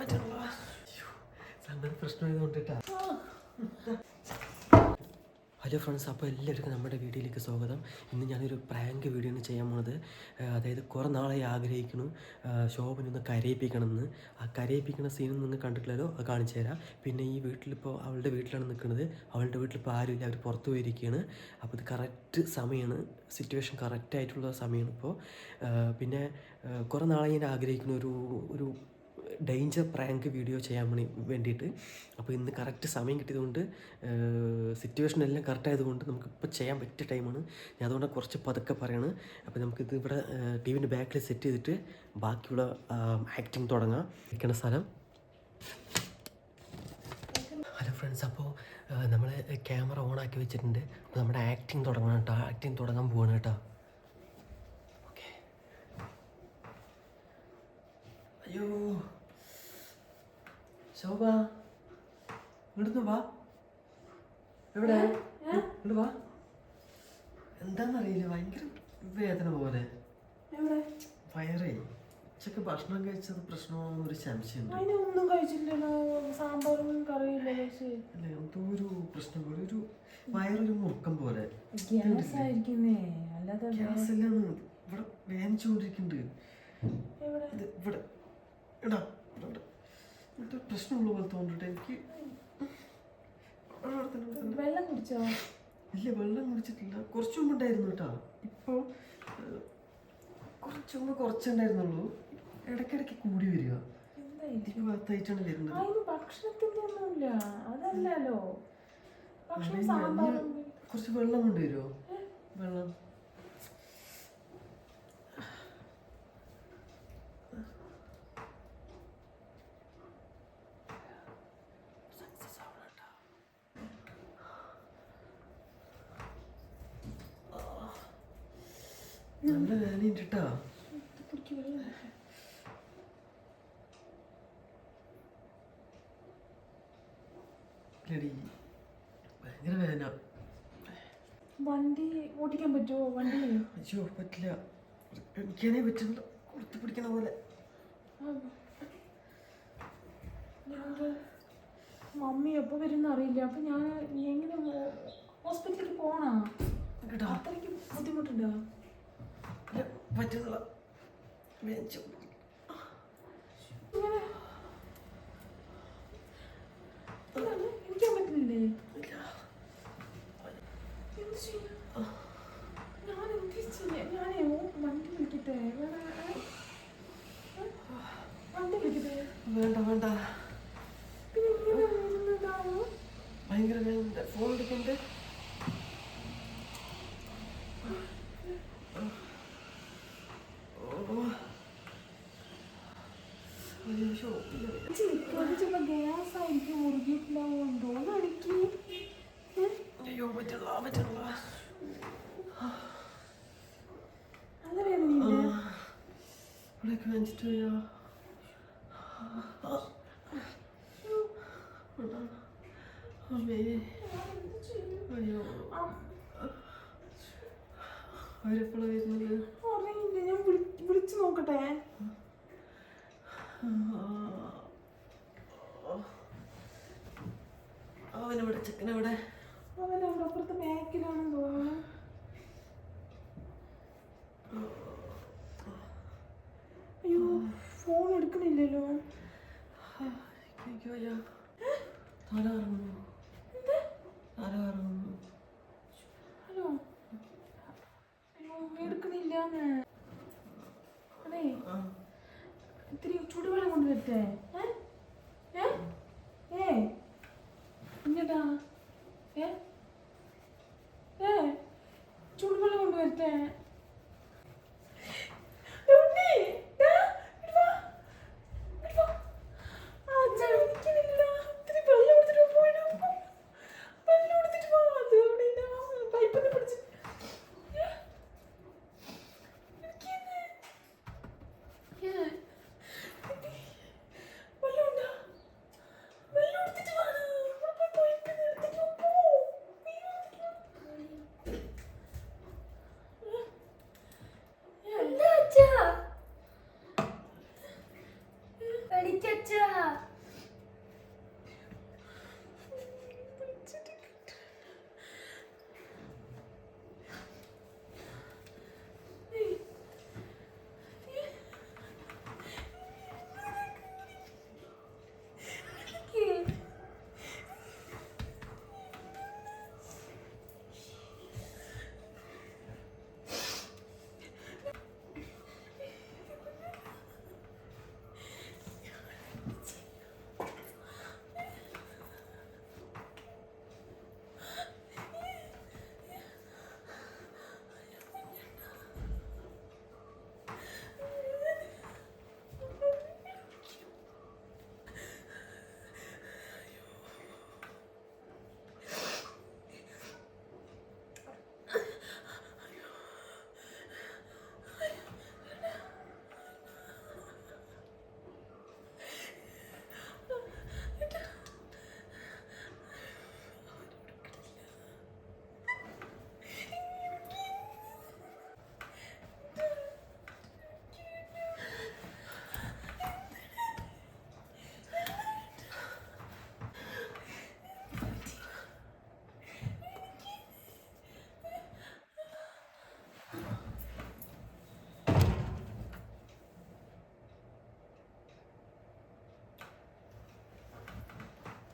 പറ്റുള്ള സംഗതി പ്രശ്നമായതുകൊണ്ടിട്ടാ hello friends അപ്പോൾ എല്ലാവർക്കും നമ്മുടെ വീഡിയോയിലേക്ക് സ്വാഗതം. ഇന്ന് ഞാനൊരു പ്രാങ്ക് വീഡിയോ ആണ് ചെയ്യാൻ പോണത്. അതായത് കുറേ നാളായി ആഗ്രഹിക്കുന്നു. ശോഭനൊന്ന് കരയിപ്പിക്കണമെന്ന്. ആ കരയിപ്പിക്കുന്ന സീനും നിങ്ങൾ കണ്ടിട്ടില്ലല്ലോ? അത് കാണിച്ചു തരാം. പിന്നെ ഈ വീട്ടിലിപ്പോൾ അവളുടെ വീട്ടിലാണ് നിൽക്കുന്നത്. അവളുടെ വീട്ടിലിപ്പോൾ ആരുമില്ല. അവർ പുറത്തു പോയിരിക്കുകയാണ്. അപ്പോൾ ഇത് കറക്റ്റ് സമയമാണ്. സിറ്റുവേഷൻ കറക്റ്റായിട്ടുള്ള സമയമാണ് ഇപ്പോൾ. പിന്നെ കുറേ നാളായി ഞാൻ ആഗ്രഹിക്കുന്ന ഒരു ഒരു ഡേഞ്ചർ പ്രാങ്ക് വീഡിയോ ചെയ്യാൻ വേണ്ടി വേണ്ടിയിട്ട്. അപ്പോൾ ഇന്ന് കറക്റ്റ് സമയം കിട്ടിയതുകൊണ്ട് സിറ്റുവേഷൻ എല്ലാം കറക്റ്റ് ആയതുകൊണ്ട് നമുക്കിപ്പോൾ ചെയ്യാൻ പറ്റിയ ടൈമാണ് ഞാൻ അതുകൊണ്ട് കുറച്ച് പതുക്കെ പറയാണ്. അപ്പോൾ നമുക്കിത് ഇവിടെ ടി വിന്റെ ബാക്കിൽ സെറ്റ് ചെയ്തിട്ട് ബാക്കിയുള്ള ആക്ടിങ് തുടങ്ങാം. ഇരിക്കുന്ന സ്ഥലം. ഹലോ ഫ്രണ്ട്സ് അപ്പോൾ നമ്മൾ ക്യാമറ ഓൺ ആക്കി വെച്ചിട്ടുണ്ട്. അപ്പോൾ നമ്മുടെ ആക്ടിങ് തുടങ്ങണം കേട്ടോ ആക്ടിങ് തുടങ്ങാൻ പോവാണ് കേട്ടോ ഓക്കെ അയ്യോ. ശോഭ ഇവിടുന്ന് വാ. എവിടെ? ഇങ്ങോട്ട് വാ. എന്താന്നറിയില്ല ഭയങ്കര വേദന പോലെ. വയറേ. ഉച്ചയ്ക്ക് ഭക്ഷണം കഴിച്ചത് പ്രശ്നമാണെന്നൊരു സംശയമുണ്ട്. അതിനൊന്നും കഴിച്ചില്ലല്ലോ. സാമ്പാറും കറിയില്ല അല്ല എന്തോ ഒരു പ്രശ്നം പോലെ ഒരു വയറൊരു മുറുക്കം പോലെ. ഗ്യാസ് ആയിരിക്കുന്നേ. അല്ലാതെ ഗ്യാസ് ഇല്ലെന്ന് ഇവിടെ വേനിച്ചുകൊണ്ടിരിക്കുന്നുണ്ട്. ഇത് ഇവിടെ. എടാ ഇവിടെ ഇവിടെ. ഇവിടെ പ്രശ്നമുള്ള പോലെ തോന്നിട്ട്. എനിക്ക്. വെള്ളം കുടിച്ചോ? ഇല്ല വെള്ളം കുടിച്ചിട്ടില്ല. കുറച്ചു മുമ്പ് ഉണ്ടായിരുന്നു കേട്ടോ. ഇപ്പോൾ കുറച്ചു മുമ്പ് കുറച്ചുണ്ടായിരുന്നുള്ളൂ ഇടയ്ക്കിടയ്ക്ക് കൂടി വരിക. ഭാഗത്തായിട്ടാണ് വരുന്നത്. അതിന് ഭക്ഷണത്തിന്റെ ഒന്നുമില്ല. അതല്ലല്ലോ. കുറച്ച് വെള്ളം കൊണ്ടുവരുമോ വെള്ളം. നല്ല വെള്ളം ഭയങ്കര വേദന. വണ്ടി ഓടിക്കാൻ പറ്റുമോ വണ്ടി അയ്യോ പറ്റില്ല. എനിക്കാനേ പറ്റുന്നില്ല കൊടുത്തു പിടിക്കണ പോലെ. മമ്മി എപ്പോൾ വരുന്ന അറിയില്ല. അപ്പൊ ഞാൻ എങ്ങനെ ഹോസ്പിറ്റലിൽ പോണാ? അത്രയ്ക്ക് ബുദ്ധിമുട്ടുണ്ടോ? പറ്റുന്നില്ല വേദനിച്ചു. ഇങ്ങനെ എനിക്കാൻ പറ്റുന്നില്ലേ ഇല്ല. എന്ത് ചെയ്യാ? ഞാൻ എന്ത് ചെയ്യാ? ഞാനേ ഓ, വണ്ടി വിളിക്കട്ടെ വേണേ? ഏ? വണ്ടി വിളിക്കട്ടെ വേണ്ട വേണ്ട പിന്നെ ഇങ്ങനെ ഇരുന്നതാവോ ഭയങ്കര വേദന ഫോൺ എടുക്കണ്ടേ അയ്യോ ഇല്ല ചിലപ്പോൾ ചിലപ്പോൾ ഞാൻ വിളി- വിളിച്ചു നോക്കട്ടെ. അവനെവിടെ ചെക്കനവിടെ. അവനവിടെ അപ്പുറത്ത് ബാക്കിലാണെന്ന് തോന്നുന്നു അയ്യോ ഫോൺ എടുക്കണില്ലല്ലോ. അയ്യോ വയ്യ തല കറങ്ങുന്നു തല കറങ്ങുന്നു ഹലോ അയ്യോ എടുക്കണില്ലാന്ന് അതെ ആ ഇത്തിരി ചുടുവെള്ളം കൊണ്ടുവരട്ടെ ഏ? ഇങ്ങട്ടാ. ഏ? ഏ? ചുടുവെള്ളം കൊണ്ടുവരട്ടെ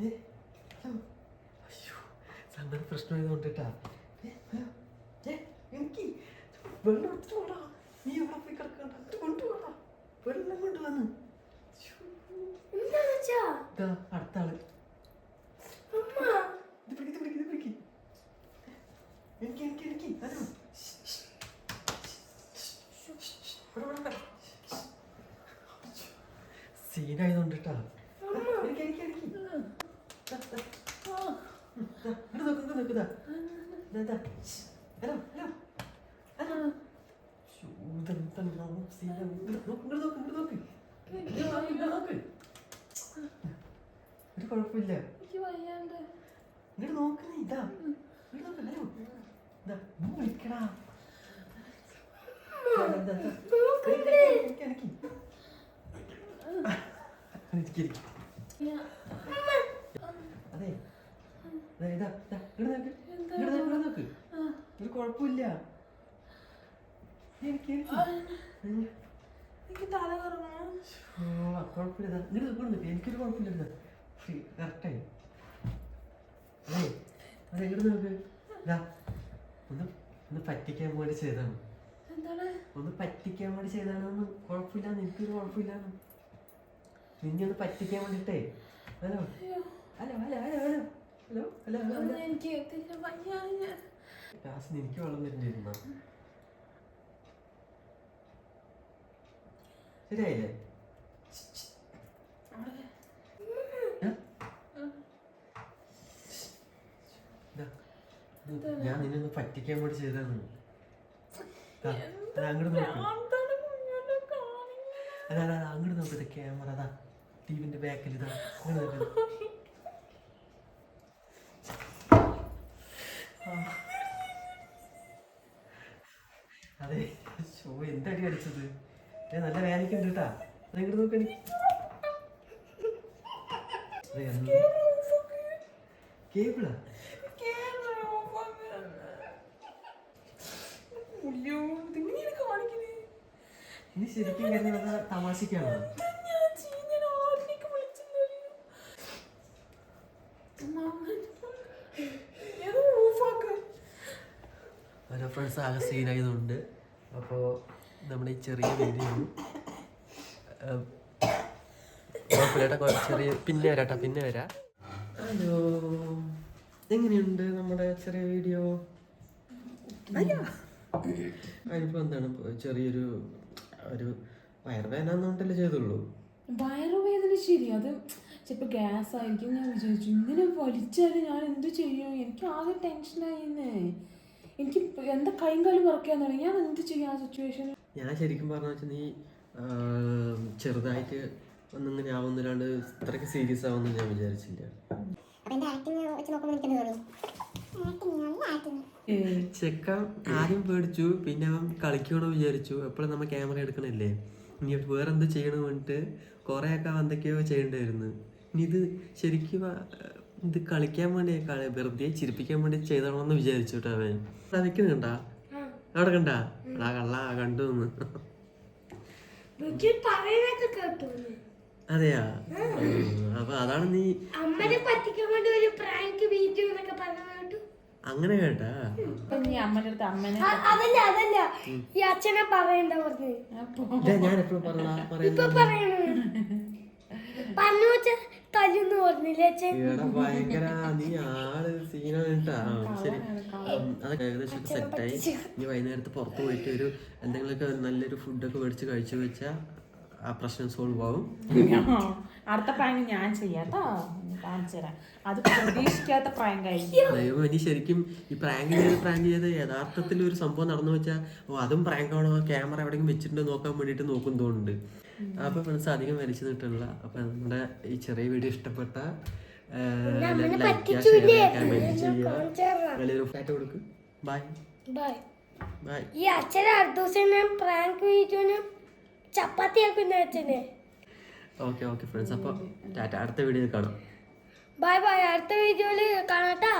അയ്യോ, സംഗതി പ്രശ്നമായത് കേട്ടാ എനിക്ക് വെള്ളം എടുത്തിട്ട് പോടാ നീ എവിടെ പോയി കിടക്കണ്ട. അത് കൊണ്ടുപോടാ. വെള്ളം കൊണ്ടുവന്ന്. അടുത്ത ആൾ. എനിക്ക് എനിക്ക് എനിക്ക് ഹലോ. സീനായതുകൊണ്ട് കേട്ടാ എനിക്ക് എനിക്ക് എനിക്ക് ദാ, ദാ. ദാ, ഇങ്ങട് നോക്ക് ഇങ്ങട് നോക്ക് ദാ. ദാ, ദാ. ഹലോ ഹലോ ഹലോ ശ്ശോ, ഇതെന്താണ് സീനാ ഇങ്ങട് നോക്ക് ഇങ്ങട് നോക്ക് ഇങ്ങട് നോക്ക് ഇങ്ങട് നോക്ക് ഇങ്ങട് നോക്ക് ഒരു കുഴപ്പമില്ല. ഇങ്ങോട്ട് നോക്ക് ഇതാ ഇങ്ങോട്ട് നോക്ക് ഹലോ. ഇതാ നീ വിളിക്കടാ. ദാ, ദാ, ദാ, ദാ. നോക്കണ്ടേ? എനിക്ക്, എനിക്ക്, എനിക്ക്. എനിക്ക്, എനിക്ക്. അതെ ദാ, ഇതാ ദാ, ഇങ്ങോട്ട് നോക്ക് ഇങ്ങോട്ട് നോക്ക് ഇങ്ങോട്ട് നോക്ക് ഒരു കുഴപ്പമില്ല എനിക്ക് എനിക്ക് തല കുഴപ്പമില്ല. ഇങ്ങോട്ട് ഇങ്ങോട്ട് എനിക്കൊരു കുഴപ്പമില്ല കറക്റ്റായി അതെ ഇങ്ങോട്ട് നോക്ക്. ഇതാ ഒന്ന് ഒന്ന് പറ്റിക്കാൻ വേണ്ടി ചെയ്താണ്. ഒന്ന് പറ്റിക്കാൻ വേണ്ടി ചെയ്താണെന്ന് കുഴപ്പമില്ല. എനിക്കൊരു കുഴപ്പമില്ല. നിന്നെ ഒന്ന് പറ്റിക്കാൻ വേണ്ടിട്ടേ hello. Hello hello hello hello. Hello hello എനിക്ക് എനിക്ക് വെള്ളം തരണ്ടിരുന്ന ശരിയായില്ലേ? ഞാൻ നിന്നെ പറ്റിക്കാൻ കൂടി ദാ അങ്ങോട്ട് നോക്ക്. അല്ല അല്ല അങ്ങോട്ട് നോക്ക് ക്യാമറ. അതാ ടീവിന്റെ ബാക്കിൽ ഇതാ അങ്ങോട്ട്. അതെ. ഷോ എന്തടി അടിച്ചത്? നല്ല വേദനയ്ക്കുണ്ട് കേട്ടാ. ദാ ഇങ്ങോട്ട് നോക്കണി കേബിളാ? ഇനി ശരിക്കും തമാശക്കാണോ ആകെ അപ്പോൾ നമ്മുടെ ഈ ചെറിയ വീഡിയോ കുഴപ്പമില്ല കുഴപ്പം ചെറിയ പിന്നെ വരാട്ടാ പിന്നെ വരാം. ഹലോ എങ്ങനെയുണ്ട് നമ്മുടെ ചെറിയ വീഡിയോ അതിപ്പോ എന്താണ് ഇപ്പൊ ചെറിയൊരു ഒരു വയറുവേദന എന്നുകൊണ്ടല്ലേ ചെയ്തുള്ളൂ? വയറുവേദന ശരി അത് ചിലപ്പോൾ ഗ്യാസ് ആയിരിക്കും ഞാൻ വിചാരിച്ചു. ഇങ്ങനെ വലിച്ചാൽ ഞാൻ എന്ത് ചെയ്യും? എനിക്ക് ആകെ ടെൻഷൻ ടെൻഷനായിന്നേ എനിക്ക് എന്താ കൈയും കാലും പറയും ഞാൻ എന്ത് ചെയ്യാം ആ സിറ്റുവേഷൻ ഞാൻ ശരിക്കും പറഞ്ഞ വെച്ചാൽ നീ ചെറുതായിട്ട് ഒന്നിങ്ങനെ ആവുന്നില്ലാണ്ട് ഇത്രയ്ക്ക് സീരിയസ് ആവുമെന്ന് ഞാൻ വിചാരിച്ചില്ല. ചെക്ക ആദ്യം പേടിച്ചു പിന്നെ അവൻ കളിക്കണോ വിചാരിച്ചു. എപ്പോഴും നമ്മൾ ക്യാമറ എടുക്കണില്ലേ? ഇനി വേറെ ചെയ്യണമെന്നിട്ട് കുറേയൊക്കെ എന്തൊക്കെയോ ചെയ്യേണ്ടായിരുന്നു. ഇനി ഇത് ശരിക്കും ഇത് കളിക്കാൻ വേണ്ടി കളി വെറുതെ ചിരിപ്പിക്കാൻ വേണ്ടി ചെയ്തോളാന്ന് വിചാരിച്ചു കേട്ടോ അവൻ നിൽക്കുന്നുണ്ടാ അവിടെ കണ്ടാ? എടാ കള്ള കണ്ടു അതെയാ? അപ്പൊ അതാണ് നീ അമ്മനെ പറ്റിക്കാൻ വേണ്ടി ഒരു പ്രാങ്ക് വീഡിയോ എന്നൊക്കെ പറഞ്ഞു അങ്ങനെ കേട്ടാ? ഞാൻ എപ്പോഴും പറഞ്ഞ. ഇപ്പൊ തല്ലുന്ന് പറഞ്ഞില്ലേ അച്ഛൻ? ഭയങ്കര നീ ആൾ ആ, ശരി. അതൊക്കെ ഏകദേശം സെറ്റായി ഇനി വൈകുന്നേരത്ത് പുറത്ത് പോയിട്ട് ഒരു എന്തെങ്കിലുമൊക്കെ നല്ലൊരു ഫുഡൊക്കെ മേടിച്ച് കഴിച്ചു വെച്ചാൽ ആ പ്രശ്നം സോൾവ് ആവും. അടുത്ത പ്രായം ഞാൻ ചെയ്യാട്ടോ അത് പ്രതീക്ഷിക്കാത്ത ആയിരിക്കും. ദൈവം ഇനി ശരിക്കും ഈ പ്രാങ്ക് ചെയ്ത് പ്രാങ്ക് ചെയ്ത് യഥാർത്ഥത്തിൽ ഒരു സംഭവം നടന്നു വെച്ചാൽ ഓ അതും പ്രാങ്ക് ആണോ? ക്യാമറ എവിടെയെങ്കിലും വെച്ചിട്ടുണ്ടോ നോക്കാൻ വേണ്ടിട്ട് നോക്കും തോന്നുന്നുണ്ട്. അപ്പോൾ ഫ്രണ്ട്സ് അധികം വലിച്ചു നിട്ടുള്ള അപ്പോൾ നമ്മുടെ ഈ ചെറിയ വീഡിയോ ഇഷ്ടപ്പെട്ട ലൈക്ക് ചെയ്യുക. കമന്റ് വലിയൊരു കൊടുക്കും. ബൈ ബൈ ബൈ ഈ അച്ഛനെ അടുത്ത ദിവസം ഞാൻ പ്രാങ്ക് വീഡിയോന് ചപ്പാത്തി ആക്കുന്ന അച്ഛനെ. ഓക്കെ ഓക്കെ ഫ്രണ്ട്സ് അപ്പോൾ ടാറ്റ അടുത്ത വീഡിയോയിൽ കാണാം. ബൈ ബൈ അടുത്ത വീഡിയോയിൽ കാണാട്ടാ